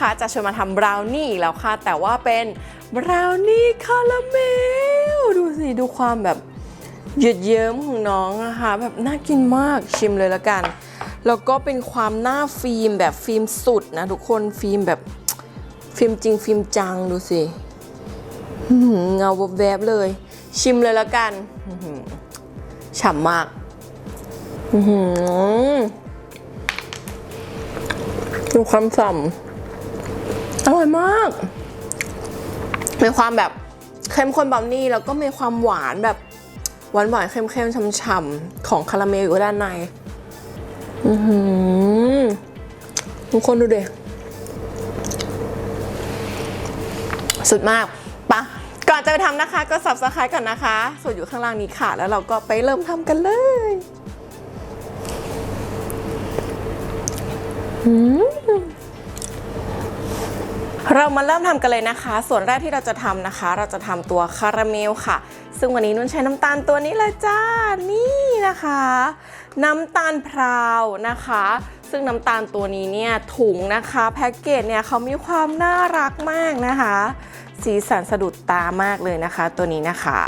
นะคะ จะชวนมาทำบราวนี่อีกแล้วค่ะ แต่ว่าเป็นบราวนี่คาราเมล ดูสิ ดูความแบบเยืดเยิ้มของน้องนะคะแบบน่ากินมากชิมเลยละกัน แล้วก็เป็นความหน้าฟิล์มแบบฟิล์มสุดนะทุกคนฟิล์มแบบฟิล์มจริงฟิล์มจังดูสิเงาแวบๆเลย ชิมเลยละกันฉ่ำมากดูความฉ่ำ อร่อยมาก มีความแบบเข้มข้นบราวนี่แล้วก็มีความหวานแบบหวานหวานเข้มเข้มๆช่ำๆของคาราเมลอยู่ด้านใน อือหือทุกคนดูเด็สุดมากปะก่อนจะไปทำนะคะก็ subscribe ก่อนนะคะ ส่วนอยู่ข้างล่างนี้ค่ะ แล้วเราก็ไปเริ่มทำกันเลย อือ เรามาเริ่มทำกันเลยนะคะ ส่วนแรกที่เราจะทำนะคะ เราจะทำตัวคาราเมลค่ะ ซึ่งวันนี้นุ่นใช้น้ำตาลตัวนี้เลยจ้า นี่นะคะ น้ำตาลพราวนะคะ ซึ่งน้ำตาลตัวนี้เนี่ยถุงนะคะ แพ็กเกจเนี่ยเขามีความน่ารักมากนะคะ สีสันสะดุดตามากเลยนะคะ ตัวนี้นะคะ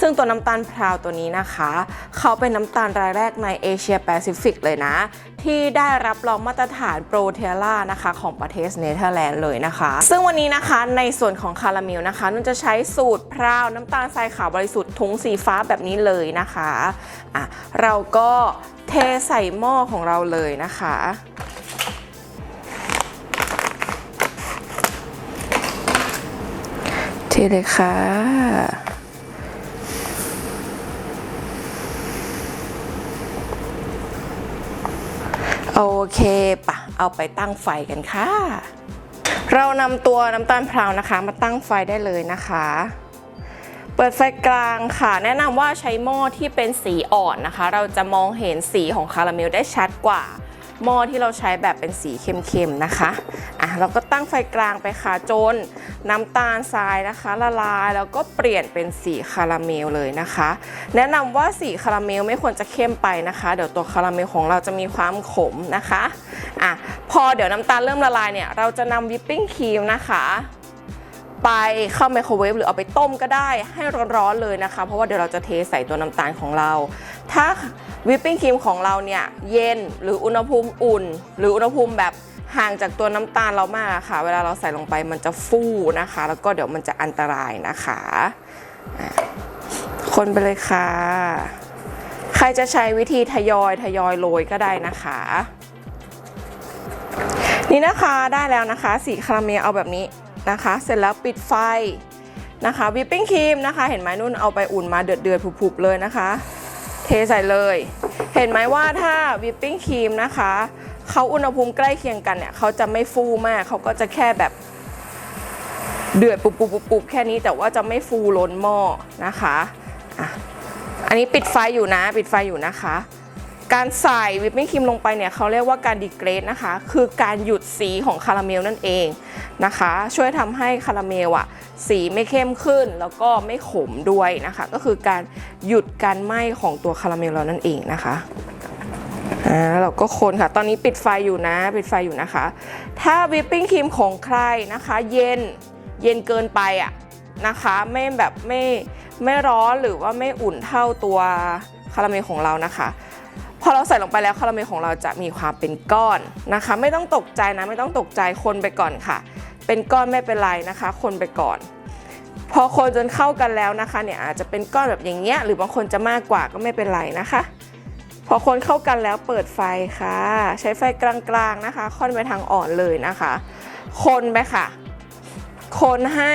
ซึ่งตัวน้ำตาลพราวตัวนี้นะคะ เขาเป็นน้ำตาลรายแรกในเอเชียแปซิฟิกเลยนะ ที่ได้รับรองมาตรฐานโปรเทล่านะคะของประเทศเนเธอร์แลนด์เลยนะคะ ซึ่งวันนี้นะคะในส่วนของคาราเมลนะคะนุ่นจะใช้สูตรพราวน้ำตาลทรายขาวบริสุทธิ์ถุงสีฟ้าแบบนี้เลยนะคะอะเราก็เทใส่หม้อของเราเลยนะคะ เทเลยค่ะ โอเคปะเอาไปตั้งไฟกันค่ะ เรานำตัวน้ำตาลพราวนะคะ มาตั้งไฟได้เลยนะคะเปิดไฟกลางค่ะ แนะนำว่าใช้หม้อที่เป็นสีอ่อนนะคะ เราจะมองเห็นสีของคาราเมลได้ชัดกว่าหม้อที่เราใช้แบบเป็นสีเข้มๆนะคะ เราก็ตั้งไฟกลางไปค่ะจนน้ำตาลทรายนะคะ ละลายแล้วก็เปลี่ยนเป็นสีคาราเมลเลยนะคะ แนะนำว่าสีคาราเมลไม่ควรจะเข้มไปนะคะ เดี๋ยวตัวคาราเมลของเราจะมีความขมนะคะอะพอเดี๋ยวน้ำตาลเริ่มละลายเนี่ยเราจะนำวิปปิ้งครีมนะคะไปเข้าไมโครเวฟหรือเอาไปต้มก็ได้ให้ร้อนๆเลยนะคะ เพราะว่าเดี๋ยวเราจะเทใส่ตัวน้ำตาลของเรา ถ้าวิปปิ้งครีมของเราเนี่ยเย็นหรืออุณหภูมิอุ่น หรืออุณหภูมิแบบ ห่างจากตัวน้ำตาลเรามากค่ะ เวลาเราใส่ลงไปมันจะฟูนะคะ แล้วก็เดี๋ยวมันจะอันตรายนะคะ คนไปเลยค่ะ ใครจะใช้วิธีทยอยทยอยโรยก็ได้นะคะ นี่นะคะได้แล้วนะคะสีคาราเมลเอาแบบนี้นะคะ เสร็จแล้วปิดไฟนะคะวิปปิ้งครีมนะคะ เห็นไหมนุ่นเอาไปอุ่นมาเดือดเดือดผุบๆเลยนะคะ เทใส่เลย เห็นไหมว่าถ้าวิปปิ้งครีมนะคะ เขาอุณหภูมิใกล้เคียงกันเนี่ยเขาจะไม่ฟูมากเขาก็จะแค่แบบเดือดปุบปุบปุบแค่นี้แต่ว่าจะไม่ฟูล้นหม้อนะคะอะอันนี้ปิดไฟอยู่นะปิดไฟอยู่นะคะ การใส่วิปปิ้งครีมลงไปเนี่ยเขาเรียกว่าการดีเกรดนะคะ คือการหยุดสีของคาราเมลนั่นเองนะคะ ช่วยทำให้คาราเมลอะสีไม่เข้มขึ้นแล้วก็ไม่ขมด้วยนะคะ ก็คือการหยุดการไหม้ของตัวคาราเมลเรานั่นเองนะคะ อ่าเราก็คนค่ะ ตอนนี้ปิดไฟอยู่นะ ปิดไฟอยู่นะคะ ถ้าวิปปิ้งครีมของใครนะคะ เย็นเย็นเกินไปอะนะคะ ไม่แบบไม่ไม่ร้อนหรือว่าไม่อุ่นเท่าตัวคาราเมลของเรานะคะพอเราใส่ลงไปแล้วคาราเมลของเราจะมีความเป็นก้อนนะคะ ไม่ต้องตกใจนะไม่ต้องตกใจคนไปก่อนค่ะ เป็นก้อนไม่เป็นไรนะคะ คนไปก่อน พอคนจนเข้ากันแล้วนะคะเนี่ยอาจจะเป็นก้อนแบบอย่างเงี้ยหรือบางคนจะมากกว่าก็ไม่เป็นไรนะคะ พอคนเข้ากันแล้วเปิดไฟค่ะ ใช้ไฟกลางๆนะคะค่อนไปทางอ่อนเลยนะคะ คนไปค่ะ คนให้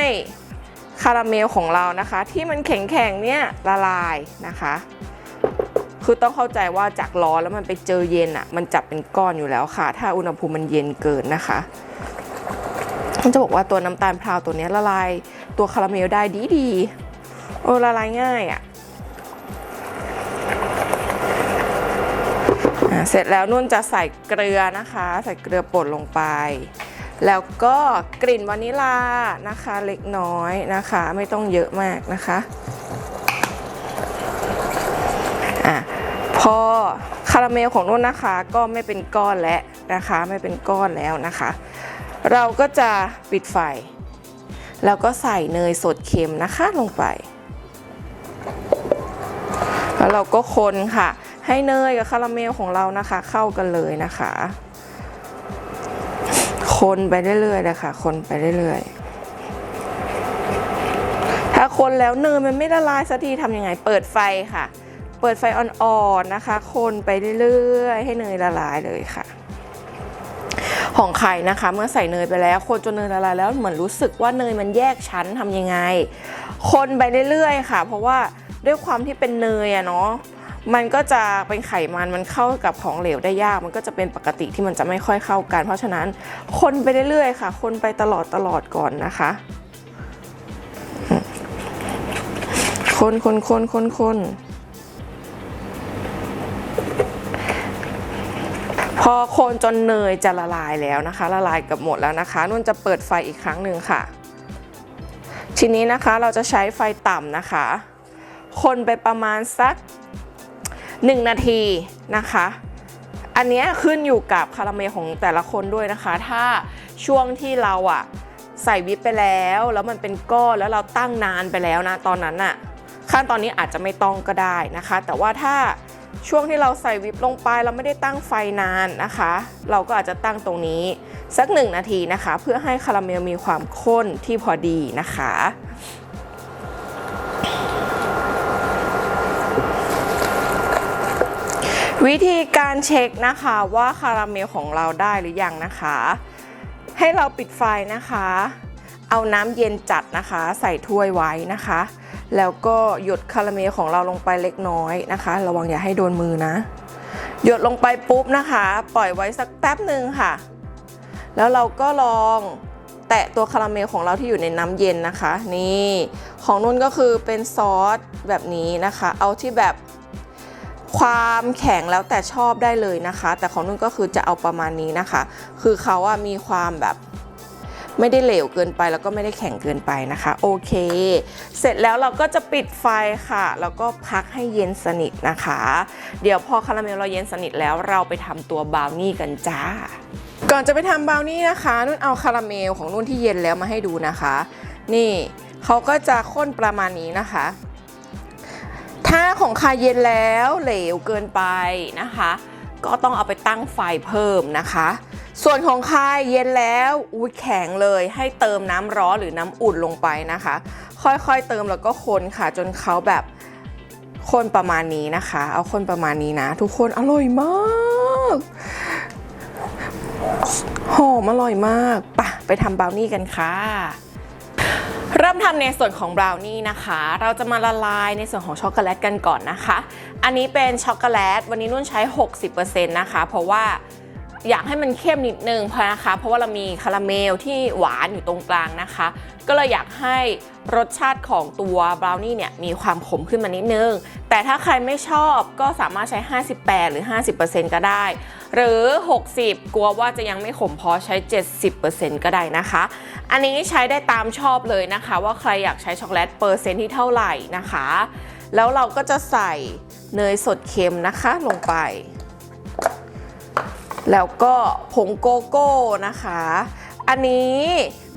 คาราเมลของเรานะคะ ที่มันแข็งๆเนี่ยละลายนะคะ คือต้องเข้าใจว่าจากร้อนแล้วมันไปเจอเย็นอะ่ะมันจับเป็นก้อนอยู่แล้วค่ะ ถ้าอุณหภูมิมันเย็นเกินนะคะมันจะบอกว่าตัวน้ำตาลพราวตัวนี้ละลายตัวคาราเมลได้ดีดีๆโอ้ละลายง่ายอะ่ะ เสร็จแล้วนุ่นจะใส่เกลือนะคะ ใส่เกลือป่นลงไป แล้วก็กลิ่นวานิลานะคะเล็กน้อยนะคะ ไม่ต้องเยอะมากนะคะอะพอคาราเมลของนุ่นนะคะก็ไม่เป็นก้อนแล้วนะคะ ไม่เป็นก้อนแล้วนะคะ เราก็จะปิดไฟ แล้วก็ใส่เนยสดเค็มนะคะลงไป แล้วเราก็คนค่ะ ให้เนยกับคาราเมลของเรานะคะ เข้ากันเลยนะคะ คนไปเรื่อยๆเลยค่ะ คนไปเรื่อยๆ ถ้าคนแล้วเนยมันไม่ละลายสักทีทำยังไง เปิดไฟค่ะ เปิดไฟอ่อนๆนะคะ คนไปเรื่อยๆ ให้เนยละลายเลยค่ะของไข่นะคะ เมื่อใส่เนยไปแล้ว คนจนเนยละลายแล้วเหมือนรู้สึกว่าเนยมันแยกชั้นทำยังไง คนไปเรื่อยๆค่ะ เพราะว่าด้วยความที่เป็นเนยอะเนาะ มันก็จะเป็นไขมันมันเข้ากับของเหลวได้ยาก มันก็จะเป็นปกติที่มันจะไม่ค่อยเข้ากัน เพราะฉะนั้นคนไปเรื่อยๆค่ะ คนไปตลอดตลอดก่อนนะคะ คนคนคนคนคนพอคนจนเนยจะละลายแล้วนะคะ ละลายกับหมดแล้วนะคะนุ่นจะเปิดไฟอีกครั้งหนึ่งค่ะ ทีนี้นะคะเราจะใช้ไฟต่ำนะคะ คนไปประมาณสัก 1 นาทีนะคะ อันนี้ขึ้นอยู่กับคาราเมลของแต่ละคนด้วยนะคะ ถ้าช่วงที่เราอะใส่วิปไปแล้ว แล้วมันเป็นก้อนแล้วเราตั้งนานไปแล้วนะตอนนั้นอะขั้นตอนนี้อาจจะไม่ต้องก็ได้นะคะ แต่ว่าถ้าช่วงที่เราใส่วิปลงไปเราไม่ได้ตั้งไฟนานนะคะ เราก็อาจจะตั้งตรงนี้สักหนึ่งนาทีนะคะ เพื่อให้คาราเมลมีความข้นที่พอดีนะคะ วิธีการเช็คนะคะว่าคาราเมลของเราได้หรือยังนะคะ ให้เราปิดไฟนะคะ เอาน้ำเย็นจัดนะคะ ใส่ถ้วยไว้นะคะ แล้วก็หยดคาราเมลของเราลงไปเล็กน้อยนะคะ ระวังอย่าให้โดนมือนะ หยดลงไปปุ๊บนะคะ ปล่อยไว้สักแป๊บหนึ่งค่ะ แล้วเราก็ลองแตะตัวคาราเมลของเราที่อยู่ในน้ำเย็นนะคะ นี่ของนุ่นก็คือเป็นซอสแบบนี้นะคะ เอาที่แบบ ความแข็งแล้วแต่ชอบได้เลยนะคะ แต่ของนุ่นก็คือจะเอาประมาณนี้นะคะ คือเขาอะมีความแบบไม่ได้เหลวเกินไปแล้วก็ไม่ได้แข็งเกินไปนะคะ โอเค เสร็จแล้วเราก็จะปิดไฟค่ะ แล้วก็พักให้เย็นสนิทนะคะ เดี๋ยวพอคาราเมลเราเย็นสนิทแล้วเราไปทำตัวบราวนี่กันจ้า ก่อนจะไปทำบราวนี่นะคะ นุ่นเอาคาราเมลของนุ่นที่เย็นแล้วมาให้ดูนะคะ นี่เขาก็จะข้นประมาณนี้นะคะ ถ้าของใครเย็นแล้วเหลวเกินไปนะคะ ก็ต้องเอาไปตั้งไฟเพิ่มนะคะ ส่วนของใครเย็นแล้วอุ้ยแข็งเลยให้เติมน้ำร้อนหรือน้ำอุ่นลงไปนะคะ ค่อยๆเติมแล้วก็คนค่ะ จนเขาแบบคนประมาณนี้นะคะ เอาคนประมาณนี้นะ ทุกคนอร่อยมากหอมอร่อยมากปะไปทำบราวนี่กันค่ะ เริ่มทำในส่วนของบราวนี่นะคะ เราจะมาละลายในส่วนของช็อกโกแลตกันก่อนนะคะ อันนี้เป็นช็อกโกแลต วันนี้นุ่นใช้ 60%นะคะ เพราะว่า อยากให้มันเข้มนิดนึงเพราะนะคะ เพราะว่าเรามีคาราเมลที่หวานอยู่ตรงกลางนะคะ ก็เลยอยากให้รสชาติของตัวบราวนี่เนี่ยมีความขมขึ้นมานิดนึง แต่ถ้าใครไม่ชอบก็สามารถใช้ 58 หรือ 50%ก็ได้ หรือ 60 กลัวว่าจะยังไม่ขมพอใช้ 70%ก็ได้นะคะ อันนี้ใช้ได้ตามชอบเลยนะคะ ว่าใครอยากใช้ช็อกโกแลตเปอร์เซ็นต์ที่เท่าไหร่นะคะ แล้วเราก็จะใส่เนยสดเค็มนะคะลงไป แล้วก็ผงโกโก้นะคะ อันนี้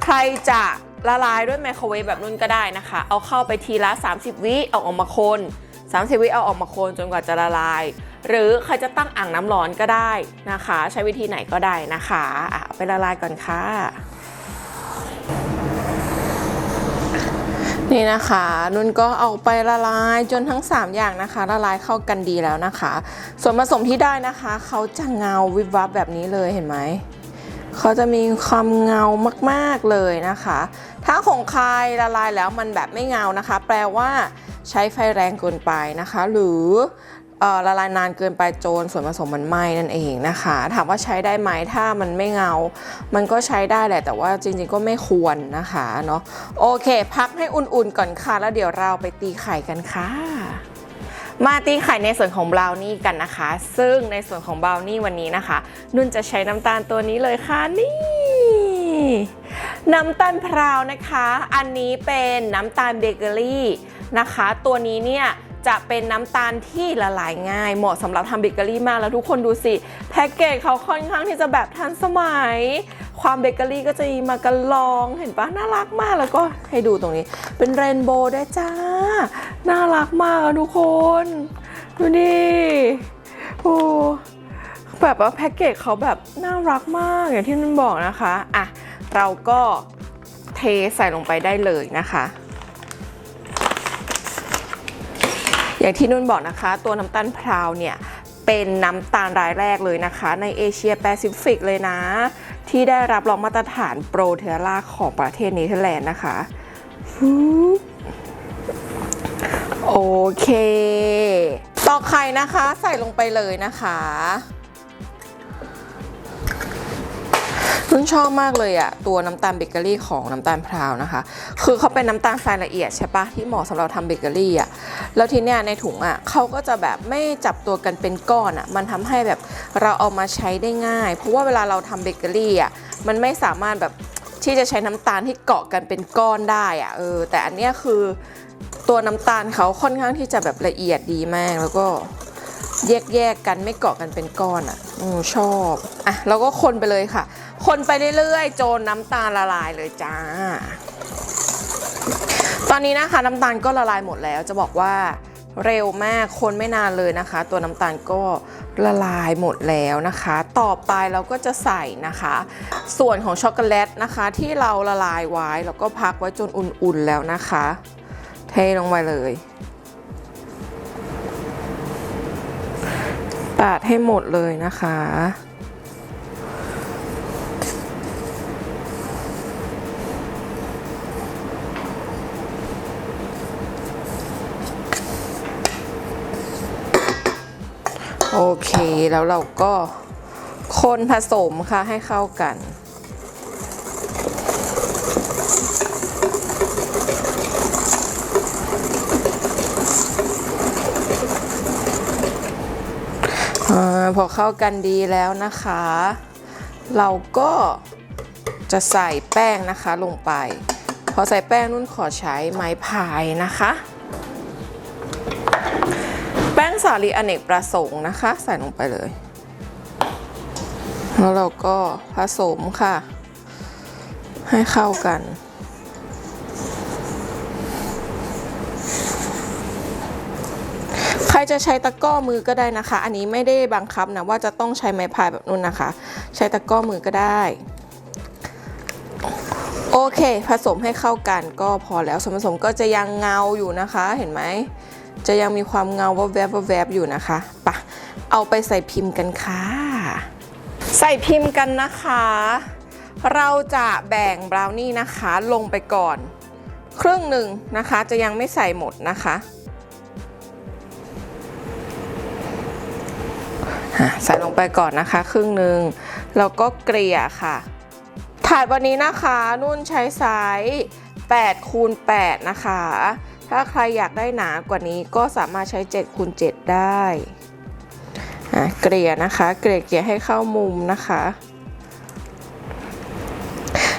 ใครจะละลายด้วยไมโครเวฟแบบนุ่นก็ได้นะคะ เอาเข้าไปทีละ 30 วิเอาออกมาคน30 วิเอาออกมาคนจนกว่าจะละลาย หรือใครจะตั้งอ่างน้ำร้อนก็ได้นะคะ ใช้วิธีไหนก็ได้นะคะเอาไปละลายก่อนค่ะ นี่นะคะนุ่นก็เอาไปละลายจนทั้ง 3 อย่างนะคะ ละลายเข้ากันดีแล้วนะคะ ส่วนผสมที่ได้นะคะเขาจะเงาวิบวับแบบนี้เลยเห็นไหมเขาจะมีความเงามากๆเลยนะคะ ถ้าของใครละลายแล้วมันแบบไม่เงานะคะ แปลว่าใช้ไฟแรงเกินไปนะคะ หรือเอ่อ ละลายนานเกินไปโจนส่วนผสมมันไหม้นั่นเองนะคะ ถามว่าใช้ได้ไหมถ้ามันไม่เงา มันก็ใช้ได้แหละ แต่ว่าจริงๆก็ไม่ควรนะคะเนาะโอเค พักให้อุ่นๆก่อนค่ะ แล้วเดี๋ยวเราไปตีไข่กันค่ะมาตีไข่ในส่วนของบราวนี่กันนะคะ ซึ่งในส่วนของบราวนี่วันนี้นะคะ นุ่นจะใช้น้ำตาลตัวนี้เลยค่ะนี่น้ำตาลพราวนะคะ อันนี้เป็นน้ำตาลเบเกอรี่นะคะ ตัวนี้เนี่ย จะเป็นน้ำตาลที่ละลายง่าย เหมาะสำหรับทำเบเกอรี่มากแล้วทุกคนดูสิแพ็กเกจเขาค่อนข้างที่จะแบบทันสมัย ความเบเกอรี่ก็จะมีมากระลองเห็นปะน่ารักมากแล้วก็ให้ดูตรงนี้ เป็นเรนโบว์ด้วยจ้า น่ารักมากทุกคน ดูดิโอ้แบบว่าแพ็กเกจเขาแบบน่ารักมากอย่างที่นุ่นบอกนะคะอะเราก็เทใส่ลงไปได้เลยนะคะ อย่างที่นุ่นบอกนะคะ ตัวน้ำตาลพราวเนี่ยเป็นน้ำตาลรายแรกเลยนะคะ ในเอเชียแปซิฟิกเลยนะ ที่ได้รับรองมาตรฐานโปรเทอร่าของประเทศเนเธอร์แลนด์นะคะโอเคตอกไข่นะคะใส่ลงไปเลยนะคะ นุ่นชอบมากเลยอะตัวน้ำตาลเบเกอรี่ของน้ำตาลพราวนะคะ คือเขาเป็นน้ำตาลทรายละเอียดใช่ปะที่เหมาะสำหรับทำเบเกอรี่อะแล้วทีเนี้ยในถุงอะเขาก็จะแบบไม่จับตัวกันเป็นก้อนอะมันทำให้แบบเราเอามาใช้ได้ง่าย เพราะว่าเวลาเราทำเบเกอรี่อะมันไม่สามารถแบบที่จะใช้น้ำตาลที่เกาะกันเป็นก้อนได้อะเออแต่อันเนี้ยคือตัวน้ำตาลเขาค่อนข้างที่จะแบบละเอียดดีมากแล้วก็แยกแยกๆกันไม่เกาะกันเป็นก้อนอะอชอบอะแล้วก็คนไปเลยค่ะ คนไปเรื่อยๆ โจนน้ำตาลละลายเลยจ้า ตอนนี้นะคะน้ำตาลก็ละลายหมดแล้ว จะบอกว่าเร็วมากคนไม่นานเลยนะคะ ตัวน้ำตาลก็ละลายหมดแล้วนะคะ ต่อไปเราก็จะใส่นะคะ ส่วนของช็อกโกแลตนะคะ ที่เราละลายไว้แล้วก็พักไว้จนอุ่นๆแล้วนะคะ เทลงไปเลยปาดให้หมดเลยนะคะ โอเคแล้วเราก็คนผสมค่ะให้เข้ากันอพอเข้ากันดีแล้วนะคะ เราก็จะใส่แป้งนะคะลงไป พอใส่แป้งนุ่นขอใช้ไม้พายนะคะาลีอเนกประสงค์นะคะ ใส่ลงไปเลย แล้วเราก็ผสมค่ะ ให้เข้ากัน ใครจะใช้ตะก้อมือก็ได้นะคะ อันนี้ไม่ได้บังคับนะว่าจะต้องใช้ไม้พายแบบนู้นนะคะ ใช้ตะก้อมือก็ได้โอเค ผสมให้เข้ากันก็พอแล้วส่วนผสมก็จะยังเงาอยู่นะคะเห็นไหม จะยังมีความเงาวแวบวแวบอยู่นะคะปะเอาไปใส่พิมพ์กันค่ะ ใส่พิมพ์กันนะคะ เราจะแบ่งบราวนี่นะคะลงไปก่อน ครึ่งหนึ่งนะคะจะยังไม่ใส่หมดนะคะอะใส่ลงไปก่อนนะคะ ครึ่งหนึ่งแล้วก็เกลี่ยค่ะ ถาดวันนี้นะคะนุ่นใช้ไซส์8คูณ8นะคะ ถ้าใครอยากได้หนากว่านี้ก็สามารถใช้7คูณ7ได้เกลี่ยนะคะ เกลี่ยเกลี่ยให้เข้ามุมนะคะ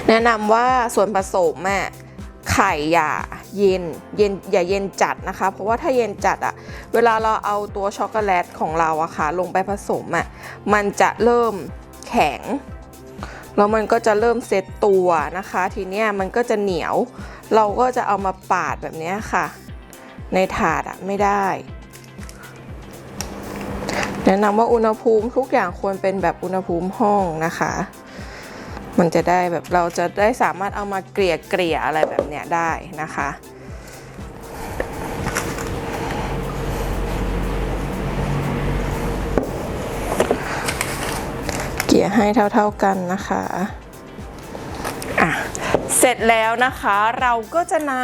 แนะนำว่าส่วนผสมอะไข่อย่าเย็นเย็นอย่าเย็นจัดนะคะ เพราะว่าถ้าเย็นจัดอะเวลาเราเอาตัวช็อกโกแลตของเราอะค่ะลงไปผสมอะมันจะเริ่มแข็ง แล้วมันก็จะเริ่มเซตตัวนะคะ ทีเนี้ยมันก็จะเหนียว เราก็จะเอามาปาดแบบนี้ค่ะ ในถาดอะไม่ได้ แนะนำว่าอุณหภูมิทุกอย่างควรเป็นแบบอุณหภูมิห้องนะคะ มันจะได้แบบเราจะได้สามารถเอามาเกลี่ยเกลี่ยอะไรแบบเนี้ยได้นะคะ เกี่ยให้เท่าๆกันนะคะอะเสร็จแล้วนะคะเราก็จะน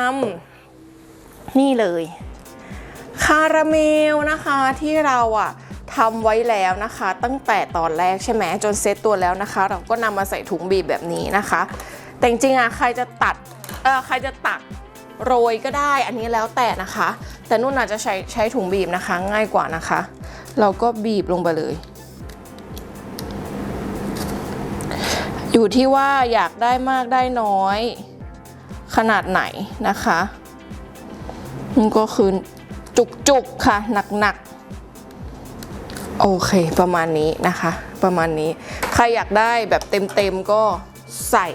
ำนี่เลย คาราเมลนะคะที่เราอะทำไว้แล้วนะคะ ตั้งแต่ตอนแรกใช่ไหมจนเซตตัวแล้วนะคะ เราก็นำมาใส่ถุงบีบแบบนี้นะคะ แต่จริงๆอะใครจะตัดเออใครจะตักโรยก็ได้อันนี้แล้วแต่นะคะ แต่นุ่นอาจจะใช้ใช้ถุงบีบนะคะง่ายกว่านะคะ เราก็บีบลงไปเลย อยู่ที่ว่าอยากได้มากได้น้อย ขนาดไหนนะคะมันก็คือจุกๆค่ะหนักๆ โอเค ประมาณนี้นะคะ ประมาณนี้ ใครอยากได้แบบเต็มๆก็ใส่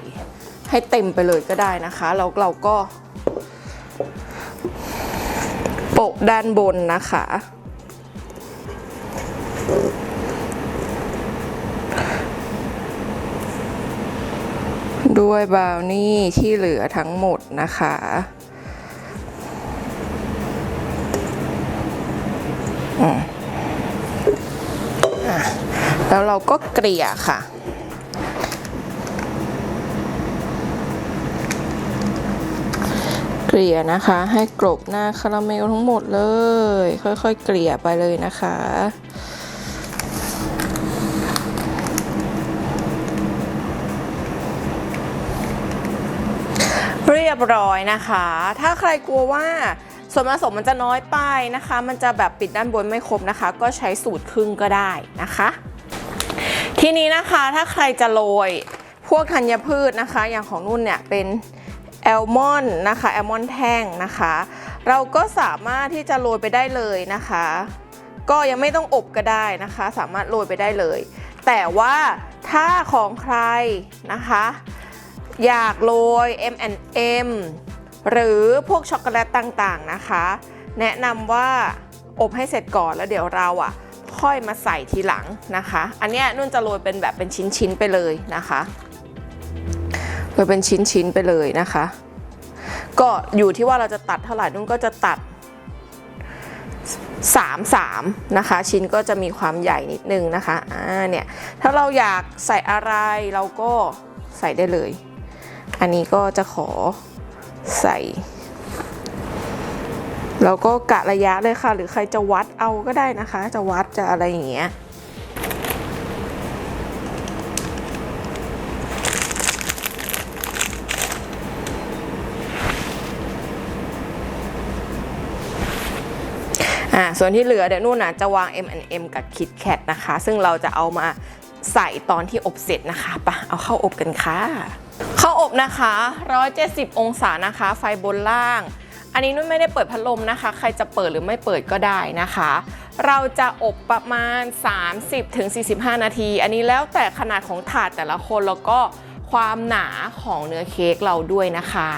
ให้เต็มไปเลยก็ได้นะคะ แล้วเราก็โปะด้านบนนะคะ ด้วยบราวนี่ที่เหลือทั้งหมดนะคะอืมอะแล้วเราก็เกลี่ยค่ะเกลี่ยนะคะให้กรบหน้าคาราเมลทั้งหมดเลย ค่อยๆ เกลี่ยไปเลยนะคะ เร้อยนะคะ ถ้าใครกลัวว่าส่วนผสมมันจะน้อยไปนะคะ มันจะแบบปิดด้านบนไม่ครบนะคะ ก็ใช้สูตรครึ่งก็ได้นะคะ ทีนี้นะคะถ้าใครจะโรยพวกธัญพืชนะคะ อย่างของนุ่นเนี่ยเป็นแอลมอนด์นะคะแอลมอนด์แท่งนะคะ เราก็สามารถที่จะโรยไปได้เลยนะคะ ก็ยังไม่ต้องอบก็ได้นะคะ สามารถโรยไปได้เลย แต่ว่าถ้าของใครนะคะ อยากโรย M&M หรือพวกช็อกโกแลตต่างๆนะคะ แนะนำว่าอบให้เสร็จก่อนแล้วเดี๋ยวเราอะค่อยมาใส่ทีหลังนะคะ อันนี้นุ่นจะโรยเป็นแบบเป็นชิ้นๆไปเลยนะคะโรยเป็นชิ้นๆไปเลยนะคะ ก็อยู่ที่ว่าเราจะตัดเท่าไหร่นุ่นก็จะตัด3 3นะคะ ชิ้นก็จะมีความใหญ่นิดนึงนะคะอ่าเนี่ยถ้าเราอยากใส่อะไรเราก็ใส่ได้เลย อันนี้ก็จะขอใส่ แล้วก็กะระยะเลยค่ะ หรือใครจะวัดเอาก็ได้นะคะ จะวัดจะอะไรอย่างเงี้ยอ่าส่วนที่เหลือเดี๋ยวนุ่นนะจะวาง M&M กับ KitKat นะคะ ซึ่งเราจะเอามาใส่ตอนที่อบเสร็จนะคะปะเอาเข้าอบกันค่ะข้าอบนะคะ 170 องศานะคะ ไฟบนล่าง อันนี้นุ่นไม่ได้เปิดพัดลมนะคะ ใครจะเปิดหรือไม่เปิดก็ได้นะคะ เราจะอบประมาณ 30-45 นาที อันนี้แล้วแต่ขนาดของถาดแต่ละคนแล้วก็ความหนาของเนื้อเค้กเราด้วยนะคะ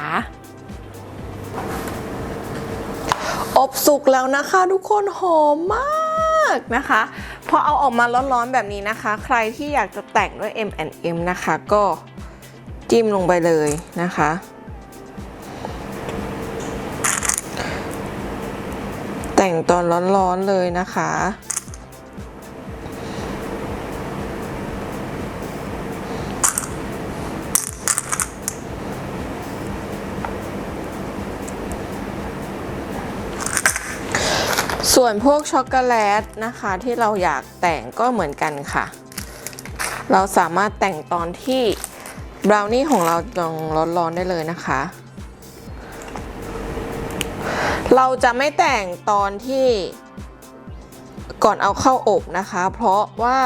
อบสุกแล้วนะคะทุกคนหอมมากนะคะพอเอาออกมาร้อนๆแบบนี้นะคะ ใครที่อยากจะแต่งด้วย M&M นะคะก็ จิ้มลงไปเลยนะคะ แต่งตอนร้อนๆเลยนะคะส่วนพวกช็อกโกแลตนะคะที่เราอยากแต่งก็เหมือนกันค่ะ เราสามารถแต่งตอนที่ บราวนี่ของเรายังร้อนๆได้เลยนะคะ เราจะไม่แต่งตอนที่ก่อนเอาเข้าอบนะคะ เพราะว่า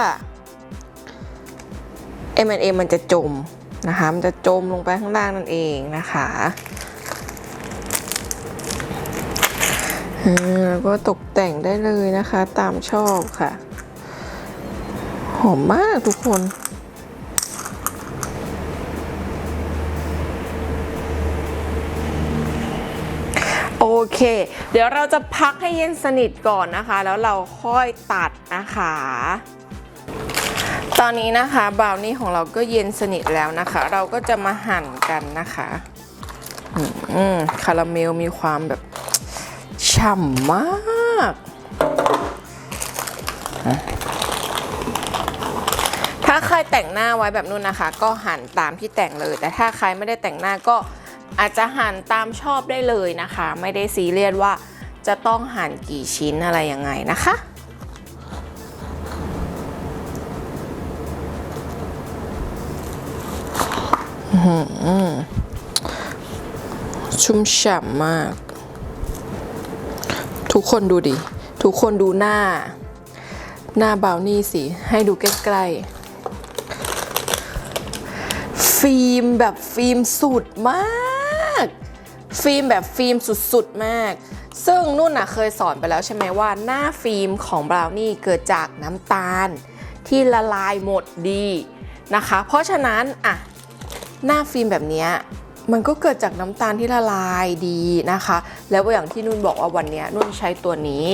M&M มันจะจมนะคะ มันจะจมลงไปข้างล่างนั่นเองนะคะอ่าแล้วก็ตกแต่งได้เลยนะคะตามชอบค่ะ หอมมากทุกคน โอเค เดี๋ยวเราจะพักให้เย็นสนิทก่อนนะคะ แล้วเราค่อยตัดนะคะ ตอนนี้นะคะบราวนี่ของเราก็เย็นสนิทแล้วนะคะ เราก็จะมาหั่นกันนะคะอืมคาราเมลมีความแบบฉ่ำมากถ้าใครแต่งหน้าไว้แบบนู้นนะคะ ก็หั่นตามที่แต่งเลย แต่ถ้าใครไม่ได้แต่งหน้าก็ อาจจะหั่นตามชอบได้เลยนะคะ ไม่ได้ซีเรียสว่าจะต้องหั่นกี่ชิ้นอะไรยังไงนะคะอื้อหือชุ่มฉ่ำมาก ทุกคนดูดิ ทุกคนดูหน้า หน้าเบาวนี่สิ ให้ดูใกล้ๆ ฟิล์มแบบฟิล์มสุดมาก ฟิล์มแบบฟิล์มสุดๆ มาก ซึ่งนุ่นน่ะเคยสอนไปแล้วใช่ไหมว่าหน้าฟิล์มของบราวนี่เกิดจากน้ำตาล ที่ละลายหมดดีนะคะ เพราะฉะนั้นอะหน้าฟิล์มแบบนี้มันก็เกิดจากน้ำตาลที่ละลายดีนะคะ แล้วอย่างที่นุ่นบอกว่าวันนี้นุ่นใช้ตัวนี้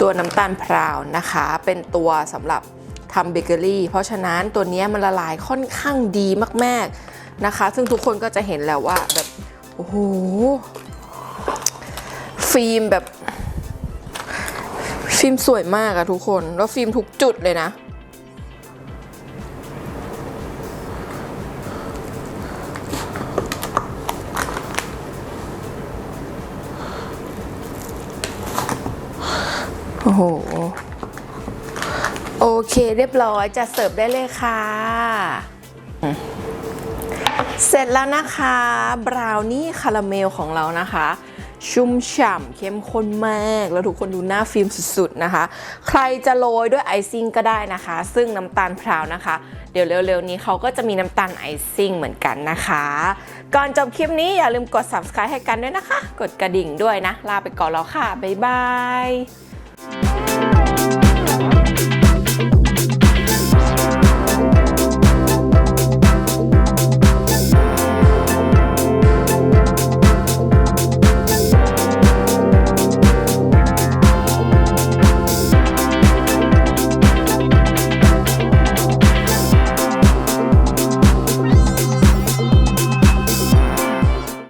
ตัวน้ำตาลพราวนะคะ เป็นตัวสำหรับทำเบเกอรี่ เพราะฉะนั้นตัวนี้มันละลายค่อนข้างดีมากๆนะคะ ซึ่งทุกคนก็จะเห็นแล้วว่าแบบ โอ้โห ฟิล์มแบบ ฟิล์มสวยมากอะทุกคน แล้วฟิล์มทุกจุดเลยนะ โอ้โห โอเคเรียบร้อยจะเสิร์ฟได้เลยค่ะ เสร็จแล้วนะคะบราวนี่คาราเมลของเรานะคะ ชุ่มฉ่ำเข้มข้นมาก แล้วทุกคนดูหน้าฟิล์มสุดๆนะคะ ใครจะโรยด้วยไอซิ่งก็ได้นะคะ ซึ่งน้ำตาลพราวนะคะ เดี๋ยวเร็วๆนี้เขาก็จะมีน้ำตาลไอซิ่งเหมือนกันนะคะ ก่อนจบคลิปนี้อย่าลืมกด subscribe ให้กันด้วยนะคะ กดกระดิ่งด้วยนะ ลาไปก่อนแล้วค่ะ บ๊ายบาย